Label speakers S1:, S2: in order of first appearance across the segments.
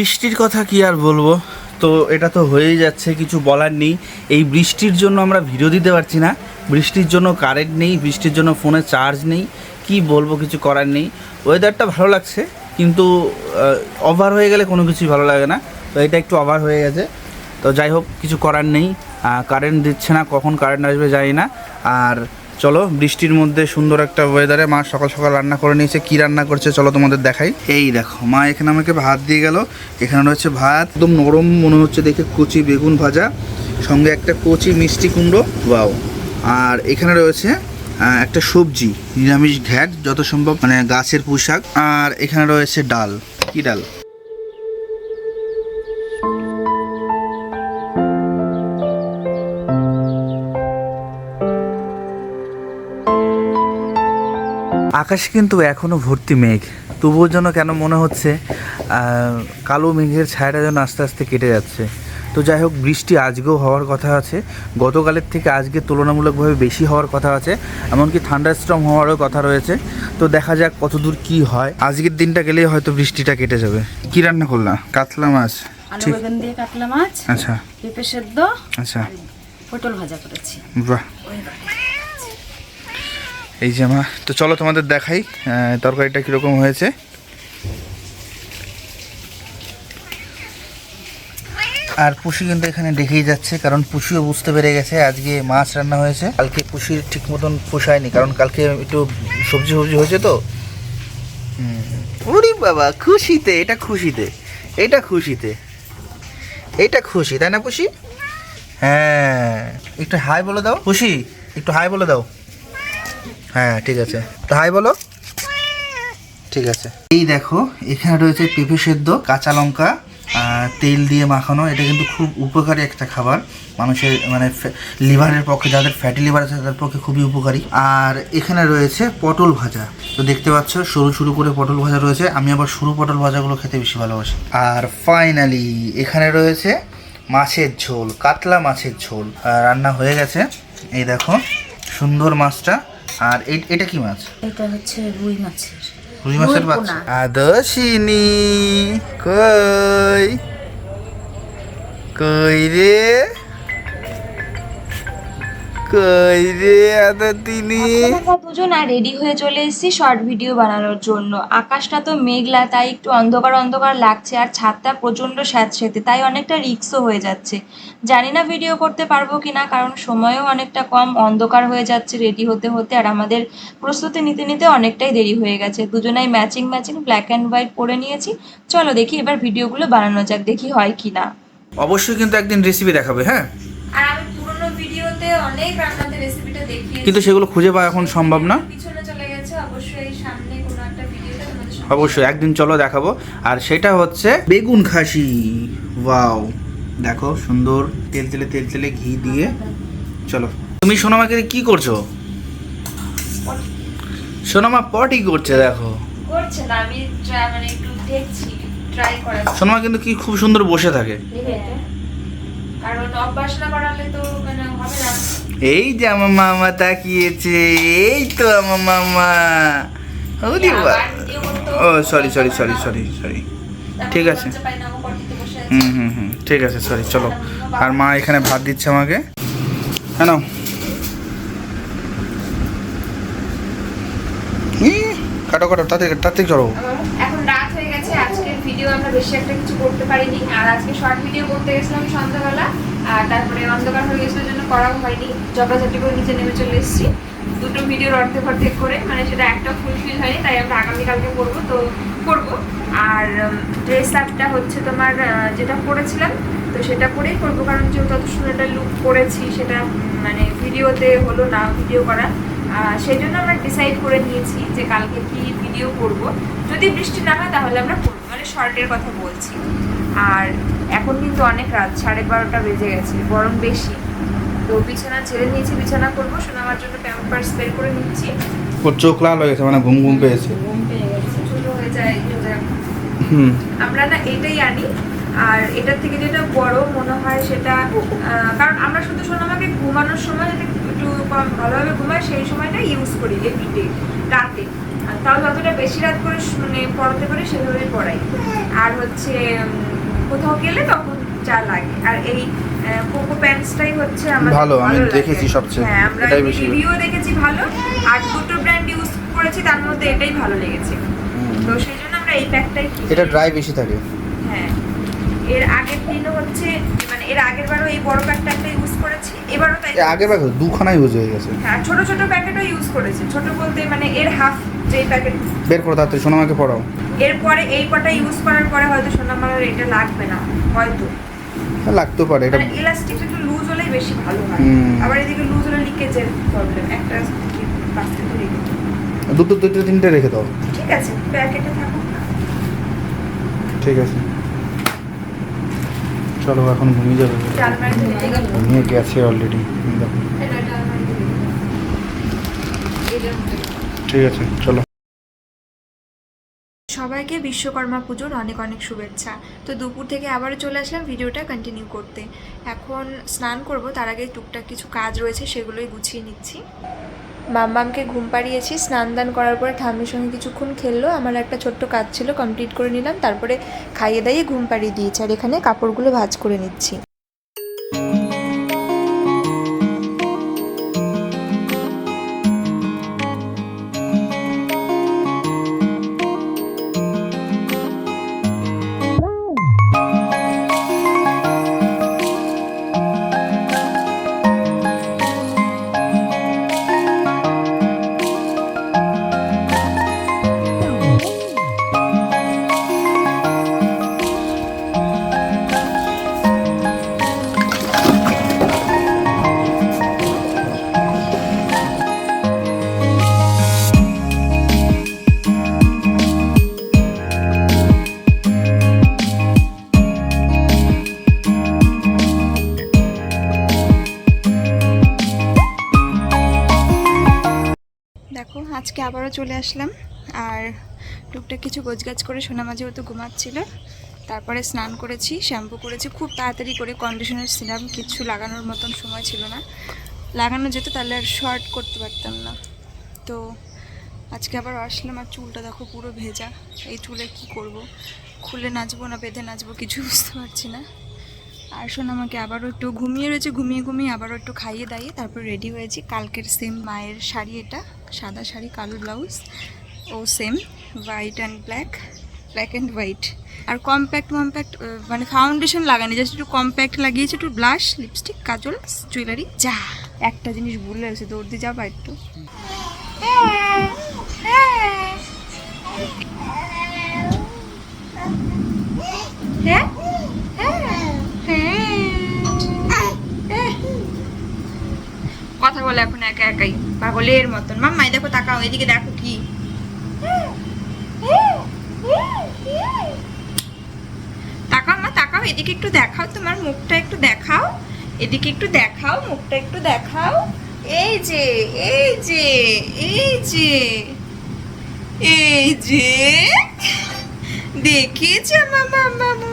S1: বৃষ্টির কথা কি আর বলব? তো এটা তো হয়েই যাচ্ছে, কিছু বলার নেই। এই বৃষ্টির জন্য আমরা ভিডিও দিতে পারছি না। বৃষ্টির জন্য কারেন্ট নেই, বৃষ্টির জন্য ফোনে চার্জ নেই। কি বলব, কিছু করার নেই। ওয়েদারটা ভালো লাগছে, কিন্তু ওভার হয়ে গেলে কোনো কিছুই ভালো লাগে না। তো এটা একটু ওভার হয়ে গেছে। তো যাই হোক, কিছু করার নেই। কারেন্ট দিচ্ছে না, কখন কারেন্ট আসবে জানি না। আর চলো, বৃষ্টির মধ্যে সুন্দর একটা ওয়েদারে মা সকাল সকাল রান্না করে নিয়েছে। কি রান্না করছে চলো তোমাদের দেখাই। এই দেখো, মা এখানে আমাকে ভাত দিয়ে গেল। এখানে রয়েছে ভাত, একদম নরম মনে হচ্ছে দেখে কচি বেগুন ভাজা, সঙ্গে একটা কচি মিষ্টি কুমড়ো। বাও আর এখানে রয়েছে একটা সবজি, নিরামিষ ঘ্যাট, যত সম্ভব মানে গাছের পোশাক আর এখানে রয়েছে ডাল। কি ডাল? আকাশ কিন্তু এখনও ভর্তি মেঘ। তবুও যেন কেন মনে হচ্ছে কালো মেঘের ছায়াটা যেন আস্তে আস্তে কেটে যাচ্ছে। তো যাই হোক বৃষ্টি আজকেও হওয়ার কথা আছে। গতকালের থেকে আজকে তুলনামূলকভাবে বেশি হওয়ার কথা আছে এমনকি ঠান্ডা স্ট্রং হওয়ারও কথা রয়েছে। তো দেখা যাক কতদূর কি হয়। আজকের দিনটা গেলেই হয়তো বৃষ্টিটা কেটে যাবে। কি রান্না করলাম কাতলা মাছ। ঠিক।
S2: দিয়ে কাতলা মাছ
S1: আচ্ছা।
S2: পেঁপে সেদ্ধ
S1: আচ্ছা।
S2: পটল ভাজা করেছি।
S1: বাহ। এই যে আমার তো চলো তোমাদের দেখাই তরকারিটা কীরকম হয়েছে। আর পুষি কিন্তু এখানে দেখেই যাচ্ছে কারণ পুষিও বুঝতে পেরে গেছে আজকে মাছ রান্না হয়েছে। কালকে পুষির ঠিক মতন পোষায়নি কারণ কালকে একটু সবজি সবজি হয়েছে তো। হুম। ওরে বাবা খুশিতে এটা খুশিতে এটা খুশিতে এটা খুশি তাই না পুষি? হ্যাঁ একটু হাই বলে দাও। খুশি একটু হাই বলে দাও। হ্যাঁ ঠিক আছে। তো হাই বলো। ঠিক আছে। এই দেখো, এখানে রয়েছে পেঁপে সেদ্ধ, কাঁচা লঙ্কা তেল দিয়ে মাখানো। এটা কিন্তু খুব উপকারী একটা খাবার। মানুষের মানে লিভারের পক্ষে, যাদের ফ্যাটি লিভার আছে, তাদের পক্ষে খুবই উপকারী। আর এখানে রয়েছে পটল ভাজা। তো দেখতে পাচ্ছ, সরু সরু করে পটল ভাজা রয়েছে। আমি আবার সরু পটল ভাজাগুলো খেতে বেশি ভালোবাসি। আর ফাইনালি এখানে রয়েছে মাছের ঝোল, কাতলা মাছের ঝোল। রান্না হয়ে গেছে। এই দেখো, সুন্দর মাছটা। আর এটা কি মাছ?
S2: এটা হচ্ছে রুই মাছের।
S1: রুই মাছের বাচ্চা আদশিনি কই? কই রে? কই রে আদতিনি
S3: আমরা দুজন আর রেডি হয়ে চলে এসেছি শর্ট ভিডিও বানানোর জন্য। আকাশটা তো মেঘলা তাই একটু অন্ধকার অন্ধকার লাগছে আর ছাদটা প্রচণ্ড স্যাঁতসেঁতে তাই অনেকটা রিক্সও হয়ে যাচ্ছে। জানি না ভিডিও করতে পারব কিনা কারণ সময়ও অনেকটা কম অন্ধকার হয়ে যাচ্ছে রেডি হতে হতে আর আমাদের প্রস্তুতি নিতে নিতে অনেকটাই দেরি হয়ে গেছে। দুজনাই matching matching black and white পরে নিয়েছি। চলো দেখি এবার ভিডিওগুলো বানানো যাক দেখি হয় কি না
S1: অবশ্যই কিন্তু একদিন রেসিপি দেখাবে হ্যাঁ?
S3: ভিডিওতে অনেক রান্নাতে রেসিপিটা দেখিয়েছি।
S1: কিন্তু সেগুলো খুঁজে পাওয়া এখন সম্ভব না।
S3: পিছনে চলে গেছে অবশ্যই সামনে কোনো একটা ভিডিওতে তোমাদের সঙ্গে
S1: অবশ্যই একদিন চলো দেখাবো। আর সেটা হচ্ছে বেগুন খাসি। ওয়াও দেখো সুন্দর তেল তেলে তেল তেলে ঘি দিয়ে। চলো। তুমি সোনামাকে কি করছ? সোনামা পটি করছে দেখো।
S3: করছে না আমি মানে একটু দেখছি ট্রাই করার
S1: সোনামা কিন্তু কি খুব সুন্দর বসে থাকে।
S3: কারণ অভ্যাস না করালে তো মানে হবে না।
S1: এই যে আমার মামা তাকিয়েছে এই তো আমার মামা।
S3: করতেও
S1: ও sorry sorry sorry sorry sorry ঠিক আছে। হুম হুম হুম ঠিক আছে সরি চলো। আর মা এখানে ভাত দিচ্ছে আমাকে। হ্যাঁ। কাটো কাটো তাতে তাতে চলো।
S3: এখন রাত হয়ে গেছে আজকের ভিডিও আমরা বেশি একটা কিছু করতে পারিনি। আর আজকে শর্ট ভিডিও করতে গেছিলাম সন্ধ্যাবেলা। আর তারপরে অন্ধকার হয়ে গেছিল জন্য করাও হয়নি। ঝগড়াঝাটি করে নিচে নেমে চলে এসেছি। দুটো ভিডিওর অর্ধেক অর্ধেক করে মানে সেটা একটা ফুলফিল হয়নি, তাই আমরা আগামীকালকে করব, তো করব। আর ড্রেস আপটা হচ্ছে তোমার যেটা পরেছিলাম, তো সেটা পরেই করব, কারণ যেহেতু অত সুন্দর একটা লুক করেছি সেটা মানে ভিডিওতে হলো না ভিডিও করা। সেই জন্য আমরা ডিসাইড করে নিয়েছি যে কালকে কি ভিডিও করব। যদি বৃষ্টি না হয়, তাহলে আমরা করব মানে শর্টের কথা বলছি। আর এখন কিন্তু অনেক রাত সাড়ে বারোটা বেজে গেছে গরম বেশি। তো বিছানা ছেড়ে নিয়েছি বিছানা করব শোনাবার জন্য প্যাম্পার স্প্রে করে নিচ্ছি।
S1: ওর চোখ লাল হয়ে গেছে মানে ঘুম ঘুম পেয়েছে।
S2: ঘুম পেয়ে গেছে
S3: ছোট হয়ে যায়।
S1: হুম।
S3: আমরা না এটাই আনি আর এটার থেকে যেটা বড় মনে হয় সেটা কারণ আমরা শুধু সোনামাকে ঘুমানোর সময় যাতে একটু কম ভালোভাবে ঘুমায় সেই সময়টা ইউজ করি এভরিডে রাতে। তাও যতটা বেশি রাত করে মানে পড়াতে পারি সেভাবেই পড়াই। আর হচ্ছে কোথাও গেলে তখন যা লাগে। আর এই কোকো প্যান্টসটাই হচ্ছে আমার
S1: ভালো, আমি দেখেছি সবচেয়ে।
S3: হ্যাঁ আমরা রিভিউ দেখেছি ভালো। আর দুটো ব্র্যান্ড ইউজ করেছি তার মধ্যে এটাই ভালো লেগেছে। তো সেই জন্য আমরা এই প্যাকটাই
S1: এটা ড্রাই বেশি থাকে।
S3: হ্যাঁ। এর আগের দিনও হচ্ছে মানে এর আগের বারও এই বড় প্যাকটা একটা ইউজ করেছি এবারও তাই।
S1: আগের বার দুখানা ইউজ হয়ে গেছে।
S3: হ্যাঁ ছোট ছোট প্যাকেটও ইউজ করেছি ছোট বলতে মানে এর হাফ যে প্যাকেট
S1: বের করো তাড়াতাড়ি সোনামাকে পড়াও।
S3: এরপরে এই কটা ইউজ করার পরে হয়তো সোনামার এটা লাগবে না হয়তো।
S1: হ্যাঁ, লাগতেও পারে এটা
S3: মানে ইলাস্টিক একটু লুজ হলেই বেশি ভালো হয়। আবার এদিকে লুজ হলে লিকেজের প্রবলেম একটা বাস্কেট দিতে।
S1: দুটো দুটো তিনটে রেখে দাও।
S3: ঠিক আছে প্যাকেটে থাকুক
S1: ঠিক আছে। চলো, এখন ঘুমিয়ে যাবে। ঘুমিয়ে গেছে অলরেডি ঠিক আছে, চলো।
S3: সবাইকে বিশ্বকর্মা পুজোর অনেক অনেক শুভেচ্ছা। তো দুপুর থেকে আবারও চলে আসলাম ভিডিওটা কন্টিনিউ করতে। এখন স্নান করব, তার আগে টুকটাক কিছু কাজ রয়েছে, সেগুলোই গুছিয়ে নিচ্ছি। মাম্মামকে ঘুম পাড়িয়েছি, স্নান দান করার পরে ঠাম্মির সঙ্গে কিছুক্ষণ খেললো, আমার একটা ছোট্ট কাজ ছিল কমপ্লিট করে নিলাম, তারপরে খাইয়ে দাইয়ে ঘুম পাড়িয়ে দিয়েছি, আর এখানে কাপড়গুলো ভাজ করে নিচ্ছি। আজকে আবারও চলে আসলাম। আর টুকটাক কিছু গোছগাছ করে সোনামা যেহেতু ঘুমাচ্ছিল, তারপরে স্নান করেছি, শ্যাম্পু করেছি, খুব তাড়াতাড়ি করে কন্ডিশনার সিরাম, কিছু লাগানোর মতন সময় ছিল না। লাগানো যেত, তাহলে আর শর্ট করতে পারতাম না। তো আজকে আবার আসলাম, আর চুলটা দেখো পুরো ভেজা। এই চুলে কি করব? খুলে নাচবো না, বেঁধে নাচবো কিছু বুঝতে পারছি না। আর শোন আমাকে আবারও একটু ঘুমিয়ে রয়েছে, ঘুমিয়ে ঘুমিয়ে আবারও একটু খাইয়ে দাইয়ে তারপর রেডি হয়েছি। কালকের সেম মায়ের শাড়ি এটা। সাদা শাড়ি, কালো blouse O same white and black black and white R compact compact মানে ফাউন্ডেশন লাগানি জাস্ট একটু কম্প্যাক্ট লাগিয়েছে, একটু ব্লাশ লিপস্টিক কাজল জুয়েলারি যা। একটা জিনিস ভুলে গেছে, দৌড় দিয়ে যাবা একটু। হ্যাঁ? একা একাই, পাগলের মতন। মাম্মাই, দেখো, তাকাও, এদিকে দেখো কি। তাকাও, মা, তাকাও, এদিকে একটু দেখাও তোমার, মুখটা একটু দেখাও। এদিকে একটু দেখাও, মুখটা একটু দেখাও। এই যে এই যে এই যে এই যে। দেখেছে আমার মামু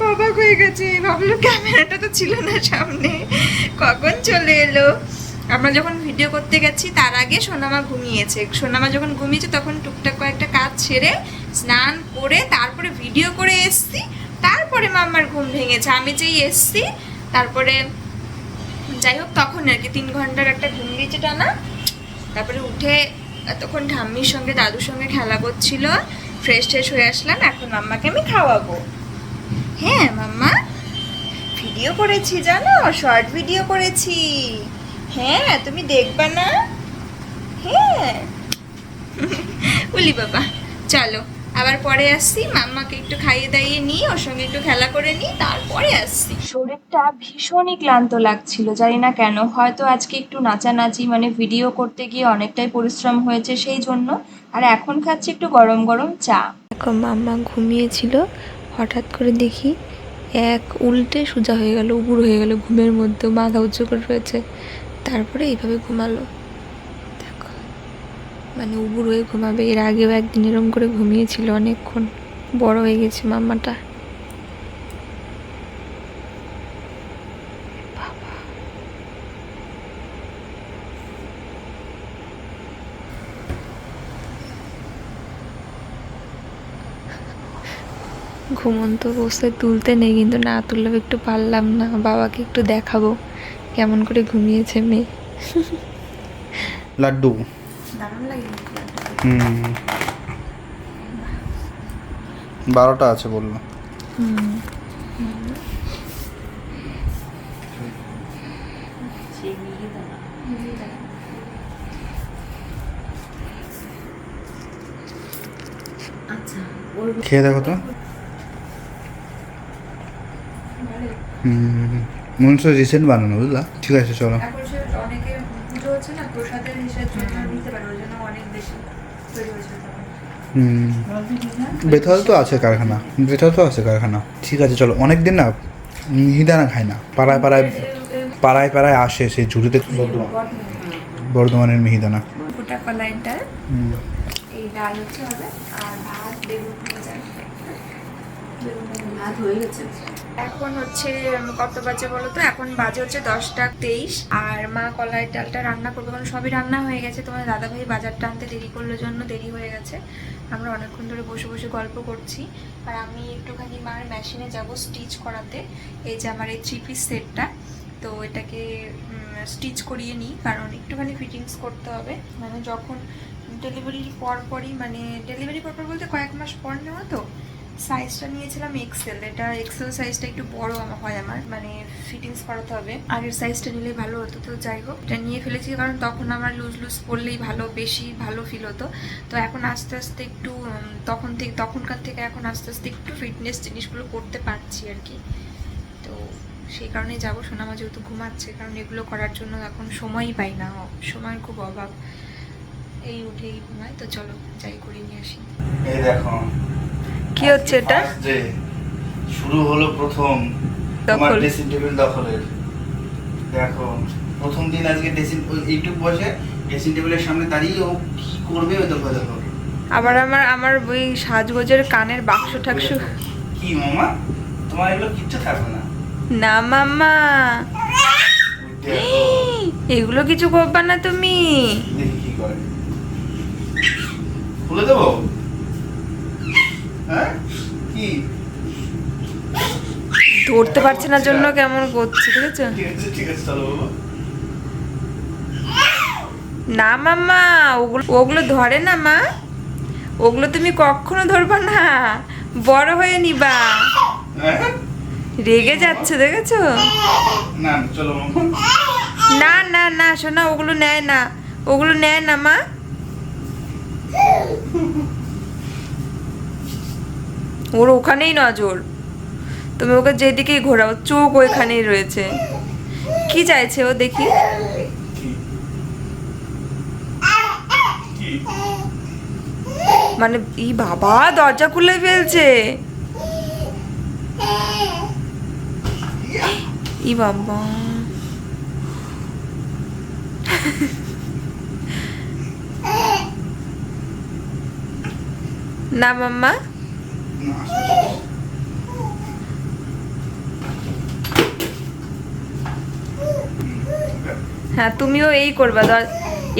S3: কবাক হয়ে গেছে। ভাবলো, ক্যামেরাটা তো ছিল না সামনে। কখন চলে এলো? আমরা যখন ভিডিও করতে গেছি, তার আগে সোনামা ঘুমিয়েছে। সোনামা যখন ঘুমিয়েছে, তখন টুকটাক কয়েকটা কাজ ছেড়ে স্নান করে তারপরে ভিডিও করে এসছি। তারপরে মাম্মার ঘুম ভেঙেছে। আমি যেই এসছি, তারপরে যাই হোক, তখন আর কি, তিন ঘণ্টার একটা ঘুম দিয়েছে টানা। তারপরে উঠে তখন ঠাম্মির সঙ্গে, দাদুর সঙ্গে খেলা করছিল। ফ্রেশ ট্রেশ হয়ে আসলাম। এখন মাম্মাকে আমি খাওয়াবো। হ্যাঁ মাম্মা। ভিডিও করেছি, জানো? শর্ট ভিডিও করেছি। হ্যাঁ তুমি দেখবা না? হ্যাঁ। বলি বাবা চলো। আবার পরে আসছি মাম্মাকে একটু খাইয়ে দাইয়ে নিই ওর সঙ্গে একটু খেলা করে নিই তারপরে আসছি। শরীরটা ভীষণই ক্লান্ত লাগছিল জানি না কেন। হয়তো আজকে একটু নাচানাচি মানে ভিডিও করতে গিয়ে অনেকটাই পরিশ্রম হয়েছে সেই জন্য। আর এখন খাচ্ছি একটু গরম গরম চা।
S4: এখন মাম্মা ঘুমিয়েছিল। হঠাৎ করে দেখি এক উল্টে সোজা হয়ে গেল উবুর হয়ে গেল ঘুমের মধ্যে মাথা উঁচু করে রয়েছে। তারপরে এইভাবে ঘুমালো। দেখো মানে উবুর হয়ে ঘুমাবে। এর আগেও একদিন এরম করে ঘুমিয়েছিল অনেকক্ষণ। বড় হয়ে গেছে মাম্মাটা। ঘুমন্ত বসে তুলতে নেই, কিন্তু না তুললেও একটু পারলাম না। বাবাকে একটু দেখাবো। কেমন করে ঘুমিয়েছে মেয়ে?
S1: লাড্ডু।
S4: দারুণ লাগে।
S1: হুম। বারোটা আছে বলল।
S2: আচ্ছা
S1: খেয়ে দেখো তো। হুম। মনে হচ্ছে রিসেন্ট বানানো বুঝলা? ঠিক আছে চলো।
S3: এখন অনেকে পুজো হচ্ছে না প্রসাদের হিসেবে নিতে পারে ওই জন্য অনেক বেশি তৈরি হয়েছে তখন।
S1: হুম। বেথল তো আছে কারখানা বেথল তো আছে কারখানা। ঠিক আছে চলো অনেক দিন না মিহিদানা খায় না পাড়ায় পাড়ায় পাড়ায় পাড়ায় আসে সেই ঝুড়িতে বর্ধমান। বর্ধমানের মিহিদানা।
S3: গোটা কলাইটা এই ডাল হচ্ছে হবে আর ভাত বেগুন। এখন হচ্ছে কত বাজে বলো তো? এখন বাজে হচ্ছে দশটা তেইশ। আর মা কলাই ডালটা রান্না করবে, কারণ সবই রান্না হয়ে গেছে। তোমার দাদাভাই বাজারটা আনতে দেরি করলে জন্য দেরি হয়ে গেছে। আমরা অনেকক্ষণ ধরে বসে বসে গল্প করছি। আর আমি একটুখানি মার মেশিনে যাব স্টিচ করাতে। এই যে আমার এই থ্রি পিস সেটটা, তো এটাকে স্টিচ করিয়ে নিই, কারণ একটুখানি ফিটিংস করতে হবে। মানে যখন ডেলিভারির পর পরই মানে ডেলিভারি পর পর বলতে কয়েক মাস পর নেওয়া তো সাইজটা নিয়েছিলাম এক্সেল এটা এক্সেল সাইজটা একটু বড় হয় আমার। মানে ফিটিংস করাতে হবে। আগের সাইজটা নিলে ভালো হতো। তো যাই হোক, এটা নিয়ে ফেলেছি কারণ তখন আমার লুজ লুজ পরলেই ভালো, বেশি ভালো ফিল হতো। তো এখন আস্তে আস্তে একটু তখন থেকে তখনকার থেকে এখন আস্তে আস্তে একটু ফিটনেস জিনিসগুলো করতে পারছি আর কি। তো সেই কারণে যাব। সোনামা যেহেতু ঘুমাচ্ছে, কারণ এগুলো করার জন্য এখন সময়ই পাই না। সময়ের খুব অভাব। এই উঠেই ঘুমায় তো চলো, যাই করে, নিয়ে আসি।
S1: এই দেখো
S4: কি হচ্ছে এটা?
S1: শুরু হলো প্রথম তোমার ড্রেসিং টেবিল দখলের। দেখো প্রথম দিন আজকে ড্রেসিং এইটুক বসে ড্রেসিং টেবিলের সামনে দাঁড়িয়ে ও কি করবে ওই দেখো দেখো।
S3: আবার আমার আমার ওই সাজগোজের কানের বাক্স টাক্স
S1: কি মামা? তোমার এগুলো কিচ্ছু থাকবে না।
S3: না মাম্মা
S1: দেখো,
S3: এগুলো কিছু করবা না তুমি।
S1: দেখি কি করে। খুলে দেবো? হ্যাঁ? কি?
S3: ধরতে পারছে না জন্য কেমন করছে ঠিক আছে?
S1: ঠিক আছে চলো বাবা।
S3: না মাম্মা ওগুলো ওগুলো ধরে না মা। ওগুলো তুমি কখনো ধরবা না। বড় হয়ে নিবা।
S1: হ্যাঁ?
S3: রেগে যাচ্ছে দেখেছ?
S1: না না, চলো
S3: না না না শোনা ওগুলো নেয় না। ওগুলো নেয় না মা। ওর ওখানেই নজর তুমি ওকে যেদিকেই ঘোরাও চোখ ওইখানেই রয়েছে। কি চাইছে ও দেখি? মানে ই বাবা দরজা খুলে ফেলছে। ই বাবা। না মাম্মা। হ্যাঁ তুমিও এই করবা, ধর।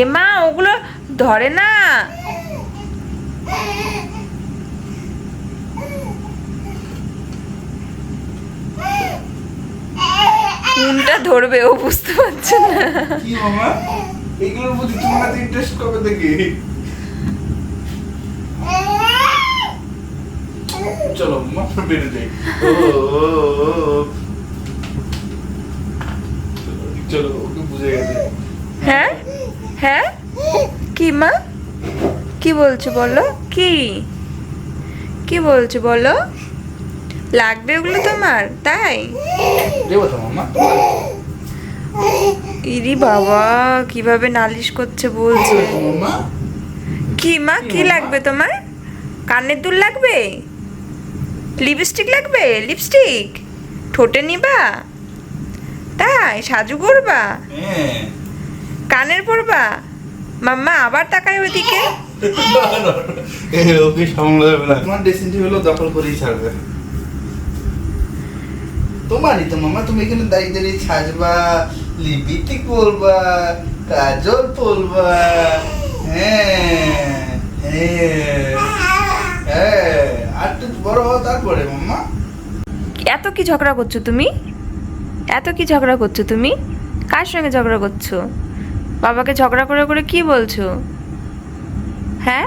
S3: এমা, ওগুলো ধরে না। ধরবে, ও বুঝতে পারছে না।
S1: কি মামা এগুলোর প্রতি তোমার ইন্টারেস্ট কবে চলো মামা বেড়ে যাই। চলো, ওকে বুঝে গেছে।
S3: হ্যাঁ? হ্যাঁ? কি মা? কি বলছো বলো? কি? কি বলছো বলো? লাগবে ওগুলো তোমার তাই?
S1: দেবো তো মামা।
S3: ইরি বাবা কীভাবে নালিশ করছে বলছে।
S1: মামা।
S3: কি মা কি লাগবে তোমার? কানের দুল লাগবে? লিপস্টিক লাগবে? লিপস্টিক? ঠোঁটে নিবা? তাই সাজু করবা
S1: হ্যাঁ।
S3: কানের পরবা? মাম্মা আবার তাকায় ওইদিকে
S1: ওকে সামলা না। তোমার ড্রেসিং টেবিলও দখল করেই ছাড়বে। তোমারই তো মামা তুমি এখানে দাঁড়িয়ে দাঁড়িয়ে সাজবা লিপস্টিক পরবা কাজল পরবা। হ্যাঁ হ্যাঁ হ্যাঁ।
S3: এত কি ঝগড়া করছ তুমি? এত কি ঝগড়া করছ তুমি? কার সঙ্গে ঝগড়া করছ? বাবাকে ঝগড়া করে করে কি বলছো? হ্যাঁ?